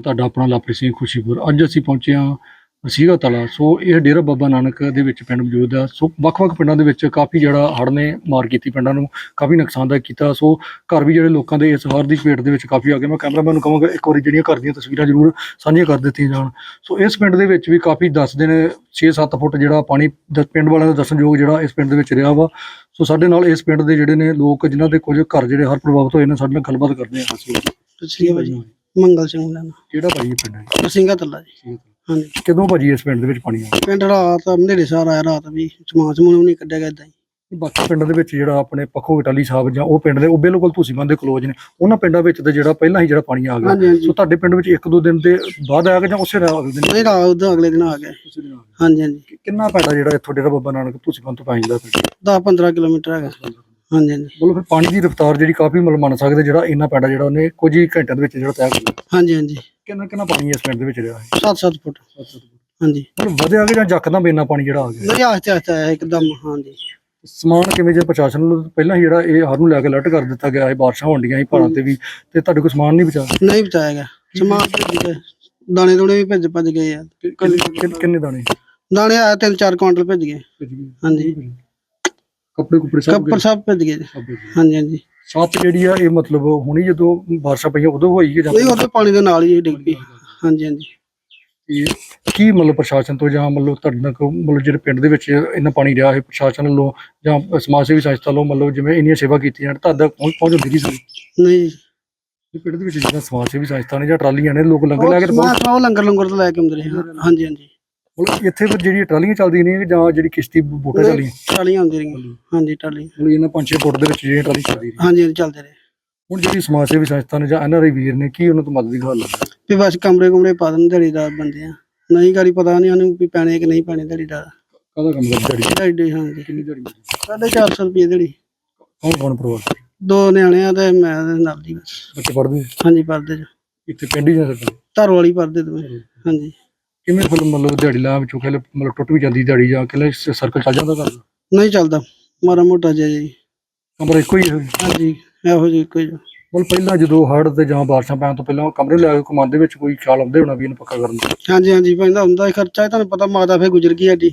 ਤੁਹਾਡਾ ਆਪਣਾ ਲਾਪਰੀ ਸਿੰਘ ਖੁਸ਼ੀਪੁਰ। ਅੱਜ ਅਸੀਂ ਪਹੁੰਚੇ ਹਾਂ ਸੀਗਾ ਤਲਾ। ਸੋ ਇਹ ਡੇਰਾ ਬਾਬਾ ਨਾਨਕ ਦੇ ਵਿੱਚ ਪਿੰਡ ਮੌਜੂਦ ਆ। ਸੋ ਵੱਖ-ਵੱਖ ਪਿੰਡਾਂ ਦੇ ਵਿੱਚ ਕਾਫੀ ਜਿਹੜਾ ਹੜ੍ਹ ਨੇ ਮਾਰ ਕੀਤੀ ਪਿੰਡਾਂ ਨੂੰ, ਕਾਫੀ ਨੁਕਸਾਨਦਾਇਕ ਕੀਤਾ। ਸੋ ਘਰ ਵੀ ਜਿਹੜੇ ਲੋਕਾਂ ਦੇ ਇਸ ਹੜ੍ਹ ਦੀ ਚਪੇਟ ਦੇ ਵਿੱਚ ਕਾਫੀ ਆ ਗਏ ਮੈਂ ਕੈਮਰਾਮੈਨ ਨੂੰ ਕਹਾਂਗਾ, ਇੱਕ ਵਾਰੀ ਜਿਹੜੀਆਂ ਘਰ ਦੀਆਂ ਤਸਵੀਰਾਂ ਜ਼ਰੂਰ ਸਾਂਝੀਆਂ ਕਰ ਦਿੱਤੀਆਂ ਜਾਣ। ਸੋ ਇਸ ਪਿੰਡ ਦੇ ਵਿੱਚ ਵੀ ਕਾਫੀ ਦੱਸਦੇ ਨੇ 6-7 ਫੁੱਟ ਜਿਹੜਾ ਪਾਣੀ ਦ- ਪਿੰਡ ਵਾਲਿਆਂ ਦਾ ਦੱਸਣਯੋਗ ਜਿਹੜਾ ਇਸ ਪਿੰਡ ਦੇ ਵਿੱਚ ਰਿਹਾ ਵਾ। ਸੋ ਸਾਡੇ ਨਾਲ ਇਸ ਪਿੰਡ ਦੇ ਜਿਹੜੇ ਨੇ ਲੋਕ, ਜਿਨ੍ਹਾਂ ਦੇ ਕੁਝ ਘਰ ਜਿਹੜੇ ਹਰ ਪ੍ਰਭਾਵਿਤ ਹੋਏ ਨੇ, ਸਾਡੇ ਨਾਲ ਗੱਲਬਾਤ ਕਰਦੇ ਆ ਸ੍ਰੀ ਭਾਜੀ ਮੰਗਲ ਸਿੰਘ ਦਾ ਕਿਹੜਾ ਭਾਈ ਇਹ ਪਿੰਡ ਹੈ? ਸਿੰਘਾ ਤੱਲਾ ਜੀ। ਹਾਂਜੀ। ਕਦੋਂ ਭਾਜੀ ਇਸ ਪਿੰਡ ਦੇ ਵਿੱਚ ਪਾਣੀ ਆਇਆ? ਪਿੰਡ ਰਾਤ ਹਨੇਰੇ ਸਾਰ ਆਇਆ ਰਾਤ ਵੀ ਸਮਾਨ ਸਮੂਨ ਵੀ ਨਹੀਂ ਕੱਢਿਆ ਗਿਆ ਏਦਾਂ ਹੀ। ਬਾਕੀ ਪਿੰਡਾਂ ਦੇ ਵਿੱਚ ਜਿਹੜਾ ਆਪਣੇ ਪੱਖੋ ਇਟਾਲੀ ਸਾਹਿਬ ਜਾਂ ਉਹ ਪਿੰਡ ਦੇ ਉਹ ਬਿਲਕੁਲ ਤੁਸੀਂ ਬੰਦੇ ਕਲੋਜ਼ ਨੇ। ਉਹਨਾਂ ਪਿੰਡਾਂ ਵਿੱਚ ਤੇ ਜਿਹੜਾ ਪਹਿਲਾਂ ਹੀ ਜਿਹੜਾ ਪਾਣੀ ਆ ਗਿਆ। ਹਾਂਜੀ ਸੋ ਤੁਹਾਡੇ ਪਿੰਡ ਵਿੱਚ ਇੱਕ ਦੋ ਦਿਨ ਦੇ ਬਾਅਦ ਆਇਆ ਗਿਆ ਜਾਂ ਉਸੇ ਰਾਤ ਦਿਨ? ਨਹੀਂ ਰਾਤ ਉਹਦਾ ਅਗਲੇ ਦਿਨ ਆ ਗਿਆ। ਦਿਨ ਆ? ਹਾਂਜੀ ਹਾਂਜੀ। ਕਿੰਨਾ ਪੈਂਦਾ ਜਿਹੜਾ ਇੱਥੋਂ ਡੇਰਾ ਬਾਬਾ ਨਾਨਕ ਤੁਸੀਂ ਬੰਦ ਤੋਂ ਪੈ ਜਾਂਦਾ ਪਿੰਡ 10 15 ਕਿਲੋਮੀਟਰ ਹੈਗਾ। ਹਾਂਜੀ ਹਾਂਜੀ। ਬੋਲੋ ਫਿਰ ਪਾਣੀ ਦੀ ਰਫ਼ਤਾਰ ਜਿਹੜੀ ਕਾਫੀ ਮਤਲਬ ਮੰਨ ਸਕਦੇ ਜਿਹੜਾ ਇੰਨਾ ਪੈਂਦਾ ਜਿਹੜਾ ਉਹਨੇ ਕੁਝ ਹੀ ਘੰਟਿਆਂ ਦੇ ਵਿੱਚ ਜਿਹੜਾ ਤੈਅ ਕਰ ਲਿਆ ਹਾਂਜੀ ਹਾਂਜੀ। ਕਿੰਨਾ ਕਿੰਨਾ ਪਾਣੀ ਇਸ ਪਿੰਡ ਦੇ ਵਿੱਚ ਰਿਹਾ ਹੈ? 7-7 ਫੁੱਟ। ਹਾਂਜੀ। ਮਤਲਬ ਵਧਿਆ ਗਿਆ ਜਾਂ ਜੱਕਦਮ ਇੰਨਾ ਪਾਣੀ ਜਿਹੜਾ ਆ ਗਿਆ? ਨਹੀਂ ਆਸਤੇ ਆਸਤੇ ਆਇਆ ਇੱਕਦਮ ਹਾਂਜੀ। ਸਮਾਨ ਕਿਵੇਂ ਜੇ ਪ੍ਰਸ਼ਾਸਨ ਨੂੰ ਪਹਿਲਾਂ ਹੀ ਜਿਹੜਾ ਇਹ ਹਰ ਨੂੰ ਲੈ ਕੇ ਅਲਰਟ ਕਰ ਦਿੱਤਾ ਗਿਆ ਹੈ ਬਾਰਿਸ਼ਾਂ ਹੋਣ ਡੀਆਂ ਸੀ ਪਹਾੜਾਂ ਤੇ ਵੀ ਤੇ ਤੁਹਾਡੇ ਕੋਲ ਸਮਾਨ ਨਹੀਂ ਬਚਾ ਨਹੀਂ ਬਚਾਇਆ ਗਿਆ। ਸਮਾਨ ਭੱਜ ਦਾਣੇ ਦੂਣੇ ਵੀ ਭੱਜ ਭੱਜ ਗਏ ਆ। ਕਿੰਨੇ ਕਿੰਨੇ ਦਾਣੇ? ਦਾਣੇ ਆਇਆ ਤਿੰਨ ਚਾਰ ਕੁਇੰਟਲ ਭੱਜ ਗਏ। ਹਾਂਜੀ। ਕੱਪੜੇ ਕੁਪੜੇ ਸਭ ਕੱਪੜ ਸਭ ਭੱਜ ਗਏ ਜੀ। ਹਾਂਜੀ ਹਾਂਜੀ। ਸੱਤ ਜਿਹੜੀ ਆ ਇਹ ਮਤਲਬ ਹੁਣੀ ਜਦੋਂ ਬਾਰਿਸ਼ਾਂ ਪਈਆਂ ਉਦੋਂ ਹੋਈ ਕਿ ਜਾਂ ਨਹੀਂ ਉਹਦੇ ਪਾਣੀ ਦੇ ਨਾਲ ਹੀ ਡਿੱਗ ਪਈ। ਹਾਂਜੀ ਹਾਂਜੀ। ਇਹ ਕੀ ਮਤਲਬ ਪ੍ਰਸ਼ਾਸਨ ਤੋਂ ਜਾਂ ਮਤਲਬ ਤੁਹਾਡੇ ਨਾਲ ਕੋਈ ਮਤਲਬ ਜਿਹੜੇ ਪਿੰਡ ਦੇ ਵਿੱਚ ਇੰਨਾ ਪਾਣੀ ਰਿਹਾ ਹੈ ਪ੍ਰਸ਼ਾਸਨ ਵੱਲੋਂ ਜਾਂ ਸਮਾਜ ਸੇਵੀ ਸੰਸਥਾ ਵੱਲੋਂ ਮਤਲਬ ਜਿਵੇਂ ਇੰਨੀਆਂ ਸੇਵਾ ਕੀਤੀਆਂ ਤੁਹਾਡਾ ਪਹੁੰਚ ਪਹੁੰਚ ਹੁੰਦੀ ਸੀ? ਨਹੀਂ ਇਹ ਪਿੰਡ ਦੇ ਵਿੱਚ ਜਿਹੜਾ ਸਮਾਜ ਸੇਵੀ ਸੰਸਥਾ ਨੇ ਜਾਂ ਟਰਾਲੀਆਂ ਨੇ ਲੋਕ ਲੰਗਰ ਲੈ ਕੇ ਤੇ ਮੈਂ ਉਹ ਲੰਗਰ ਲੰਗਰ ਤੋਂ ਲੈ ਕੇ ਆਉਂਦੇ ਰਹੇ ਹਾਂ। ਹਾਂਜੀ ਹਾਂਜੀ। ਮਤਲਬ ਇੱਥੇ ਫਿਰ ਜਿਹੜੀ ਟਰਾਲੀਆਂ ਚੱਲਦੀਆਂ ਨੇ ਜਾਂ ਜਿਹੜੀ ਕਿਸ਼ਤੀ ਬੋਟਾਂ ਚੱਲੀਆਂ ਟਾਲੀਆਂ ਆਉਂਦੀਆਂ ਰਹੀਆਂ। ਹਾਂਜੀ ਟਾਲੀ ਮਤਲਬ ਇਹਨਾਂ ਪੰਜ ਛੇ ਫੁੱਟ ਦੇ ਵਿੱਚ ਜਿਹੜੀ ਟਰਾਲੀ ਚੱਲਦੀ ਰਹੀ ਹਾਂਜੀ ਚੱਲਦੇ ਰਹੇ। ਹੁਣ ਜਿਹੜੀ ਸਮਾਜ ਸੇਵੀ ਸੰਸਥਾ ਨੇ ਜਾਂ ਐਨਆਰਆਈ ਵੀਰ ਨੇ ਕੀ ਉਹਨਾਂ ਤੋਂ ਮਦਦ ਦੀ ਗੱਲ ਲੱਗੀ ਵੀ ਬਸ ਕਮਰੇ ਕੁਮਰੇ ਪਾ ਦਿੰਦੇ ਦਿਹਾੜੀਦਾਰ ਬੰਦੇ ਆ। ਨਹੀਂ ਗਾੜੀ ਪਤਾ ਨਹੀਂ ਉਹਨੂੰ ਵੀ ਪੈਣੇ ਕਿ ਨਹੀਂ ਪੈਣੇ ਦਿਹਾੜੀਦਾਰ। ਕਾਹਦਾ ਕੰਮ ਕਰਦਾ ਦਿਹਾੜੀ? ਦਿਹਾੜੀ ਹਾਂਜੀ। ਕਿੰਨੀ ਦਿਹਾੜੀ? ਸਾਢੇ 400 ਰੁਪਏ ਦਿਹਾੜੀ। ਕੌਣ ਕੌਣ ਪਰਿਵਾਰ? ਦੋ ਨਿਆਣੇ ਆ ਤੇ ਮੈਂ ਤੇ ਨਾਲ ਦੀ ਬਸ। ਬੱਚੇ ਪੜ੍ਹਦੇ? ਹਾਂਜੀ ਪਰਦੇ ਚ ਇੱਥੇ ਪਿੰਡ ਹੀ ਜਾਂ ਸਰਕਾਰ? ਧਰ ਵਾਲੀ ਪਰਦੇ ਦੋਵੇਂ। ਹਾਂਜੀ। ਕਿਵੇਂ ਫਿਰ ਮਤਲਬ ਦਿਹਾੜੀ ਲਾ ਵਿੱਚੋਂ ਕਹਿੰਦੇ ਮਤਲਬ ਟੁੱਟ ਵੀ ਜਾਂਦੀ ਦਿਹਾੜੀ ਜਾਂ ਕਹਿੰਦੇ ਸਰਕਲ ਚੱਲ ਜਾਂਦਾ ਘਰ? ਦਾ ਨਹੀਂ ਚੱਲਦਾ ਮਾਰਾ ਮੋਟਾ ਜਿਹਾ ਜੀ। ਕਮਰਾ ਇੱਕੋ ਹੀ ਹੈ ਹਾਂਜੀ ਇਹੋ ਜਿਹੀ ਕੋਈ ਮਤਲਬ ਪਹਿਲਾਂ ਜਦੋਂ ਹੜ੍ਹ ਤੇ ਜਾਂ ਬਾਰਿਸ਼ਾਂ ਪੈਣ ਤੋਂ ਪਹਿਲਾਂ ਕਮਰੇ ਲੈ ਕੇ ਕਮਾਨ ਦੇ ਵਿੱਚ ਕੋਈ ਖਿਆਲ ਆਉਂਦੇ ਹੋਣਾ ਵੀ ਇਹਨੂੰ ਪੱਕਾ ਕਰਨ ਦਾ? ਹਾਂਜੀ ਹਾਂਜੀ ਪੈਂਦਾ ਹੁੰਦਾ ਸੀ ਖਰਚਾ ਤੁਹਾਨੂੰ ਪਤਾ ਮਾਤਾ ਫੇ ਗੁਜ਼ਰ ਗਈ ਸਾਡੀ।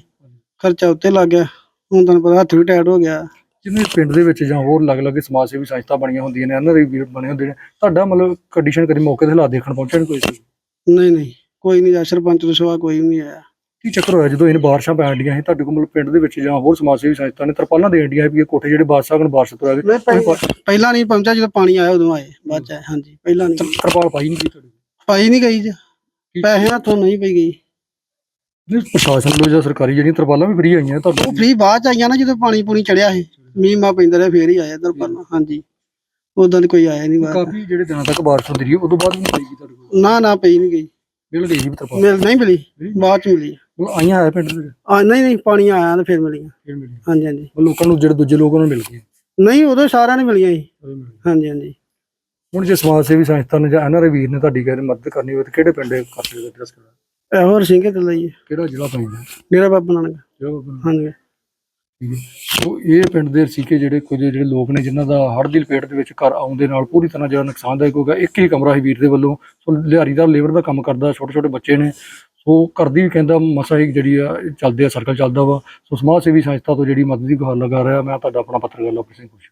ਖਰਚਾ ਉੱਤੇ ਲੱਗ ਗਿਆ ਹੁਣ ਤੁਹਾਨੂੰ ਪਤਾ ਹੱਥ ਵੀ ਟਾਈਟ ਹੋ ਗਿਆ। ਜਿਵੇਂ ਪਿੰਡ ਦੇ ਵਿੱਚ ਜਾਂ ਹੋਰ ਅਲੱਗ-ਅਲੱਗ ਸਮਾਜ ਸੇਵੀ ਸੰਸਥਾ ਬਣੀਆਂ ਹੁੰਦੀਆਂ ਨੇ ਇਹਨਾਂ ਦੇ ਵੀ ਬਣੇ ਹੁੰਦੇ ਨੇ ਤੁਹਾਡਾ ਮਤਲਬ ਕੰਡੀਸ਼ਨ ਕਰੀ ਮੌਕੇ ਦੇ ਹਾਲਾਤ ਦੇਖਣ ਪਹੁੰਚਣ ਕੋਈ? ਨਹੀਂ ਨਹੀਂ। ਕੋਈ ਨਹੀਂ ਸਰਪੰਚ ਤੋਂ ਸਿਵਾ ਕੋਈ ਨਹੀਂ ਆਇਆ। ਕੀ ਚੱਕਰ ਹੋਇਆ ਜਦੋਂ ਇਹਨੇ ਬਾਰਿਸ਼ਾਂ ਪੈਣ ਡੀਆਂ ਸੀ? ਤੁਹਾਡੇ ਕੋਲ ਮਤਲਬ ਪਿੰਡ ਦੇ ਵਿੱਚ ਜਾਂ ਹੋਰ ਸਮਾਜ ਸੇਵੀ ਸੰਸਥਾ ਨੇ ਤਰਪਾਲਾਂ ਦੇਣ ਡੀਆਂ ਸੀ ਵੀ ਇਹ ਕੋਠੇ ਜਿਹੜੇ ਬਾਦਸ਼ਾਹ ਨੂੰ ਬਾਰਿਸ਼ ਤੋਂ ਆ ਗਏ। ਨਹੀਂ ਪਹਿਲਾਂ- ਪਹਿਲਾਂ ਨਹੀਂ ਪਹੁੰਚਿਆ ਜਦੋਂ ਪਾਣੀ ਆਇਆ ਉਦੋਂ ਆਏ ਬਾਅਦ ਚ ਆਏ, ਹਾਂਜੀ ਪਹਿਲਾਂ ਨਹੀਂ। ਤਰਪਾਲ ਪਾਈ ਨਹੀਂ ਗਈ ਤੁਹਾਡੇ ਪਾਈ ਨਹੀਂ ਗਈ ਜੀ। ਪੈਸੇ ਹੱਥੋਂ ਨਹੀਂ ਪਈ ਗਈ। ਨਹੀਂ ਪ੍ਰਸ਼ਾਸਨ ਵੱਲੋਂ ਜਾਂ ਸਰਕਾਰੀ ਜਿਹੜੀਆਂ ਤਰਪਾਲਾਂ ਵੀ ਫਰੀ ਆਈਆਂ ਉਹ ਫ੍ਰੀ ਬਾਅਦ ਚ ਆਈਆਂ ਨਾ ਜਦੋਂ ਪਾਣੀ ਪੂਣੀ ਚੜਿਆ ਸੀ। ਮੀਂਹ ਮਾ ਪੈਂਦਾ ਰਿਹਾ ਫੇਰ ਹੀ ਆਇਆ ਇਧਰ ਹਾਂਜੀ। ਉਦੋਂ ਕੋਈ ਆਇਆ ਨਹੀਂ ਬਾਅਦ ਕਾਫੀ ਜਿਹੜੇ ਦਿਨਾਂ ਤੱਕ ਬਾਰਿਸ਼ ਹੁੰਦੀ ਰਹੀ ਉਦੋਂ ਬਾਅਦ ਵੀ ਨਹੀਂ ਪਈ ਤੁਹਾਡੇ ਕੋਲ? ਨਾ ਨਾ ਪਈ ਨਹੀਂ ਗਈ। ਮਿਲ ਗਈ ਸੀ ਤਰਪਾਲ ਮਿਲ ਨਹੀਂ ਮਿਲੀ ਬਾਅਦ ਚ ਮਿਲੀ। ਮਤਲਬ ਆਈਆਂ ਹੈ ਪਿੰਡ ਦੇ? ਵਿੱਚ ਆ ਨਹੀਂ ਨਹੀਂ ਪਾਣੀ ਆਇਆ ਤੇ ਫੇਰ ਮਿਲੀਆਂ। ਫਿਰ ਮਿਲੀ ਹਾਂਜੀ ਹਾਂਜੀ। ਉਹ ਲੋਕਾਂ ਨੂੰ ਜਿਹੜੇ ਦੂਜੇ ਲੋਕਾਂ ਨੂੰ ਮਿਲ ਗਏ ਨਹੀਂ ਉਦੋਂ ਸਾਰਿਆਂ ਨੇ ਮਿਲੀਆਂ ਸੀ ਹਾਂਜੀ ਹਾਂਜੀ। ਹੁਣ ਜੇ ਸਮਾਜ ਸੇਵੀ ਸੰਸਥਾ ਨੇ ਜਾਂ ਐਨਆਰਆਈ ਵੀਰ ਨੇ ਤੁਹਾਡੀ ਕਹਿੰਦੇ ਮਦਦ ਕਰਨੀ ਹੋਵੇ ਤਾਂ ਕਿਹੜੇ ਪਿੰਡ ਕਰ ਸਕਦੇ ਐਡਰੈਸ ਕਿਹੜਾ ਇਹੋ ਸਿੰਘੇ ਤੇ ਲਈ ਕਿਹੜਾ ਜ਼ਿਲ੍ਹਾ ਪੈਂਦਾ? ਡੇਰਾ ਬਾਬਾ ਨਾਨਕ। ਜਿਹੜਾ ਬਾਬਾ ਹਾਂਜੀ। ਹੈ ਸੋ ਇਹ ਪਿੰਡ ਦੇ ਸੀਕੇ ਜਿਹੜੇ ਕੁਝ ਜਿਹੜੇ ਲੋਕ ਨੇ ਜਿਨ੍ਹਾਂ ਦਾ ਹੜ੍ਹ ਦੀ ਲਪੇਟ ਦੇ ਵਿੱਚ ਘਰ ਆਉਣ ਦੇ ਨਾਲ ਪੂਰੀ ਤਰ੍ਹਾਂ ਜਿਹੜਾ ਨੁਕਸਾਨਦਾਇਕ ਹੋ ਗਿਆ, ਇੱਕ ਹੀ ਕਮਰਾ ਸੀ ਵੀਰ ਦੇ ਵੱਲੋਂ। ਸੋ ਲਿਹਾਰੀ ਦਾ ਲੇਬਰ ਦਾ ਕੰਮ ਕਰਦਾ, ਛੋਟੇ ਛੋਟੇ ਬੱਚੇ ਨੇ। ਸੋ ਘਰ ਦੀ ਵੀ ਕਹਿੰਦਾ ਮਸਾ ਹੀ ਜਿਹੜੀ ਆ, ਚੱਲਦੇ ਆ ਸਰਕਲ ਚੱਲਦਾ ਵਾ। ਸੋ ਸਮਾਜ ਸੇਵੀ ਸੰਸਥਾ ਤੋਂ ਜਿਹੜੀ ਮਦਦ ਦੀ ਗੁਹਾਰ ਲਗਾ ਰਿਹਾ, ਮੈਂ ਤੁਹਾਡਾ ਆਪਣਾ ਪੱਤਰਕਾਰ ਲਵਪ੍ਰੀਤ ਸਿੰਘ ਖੁਸ਼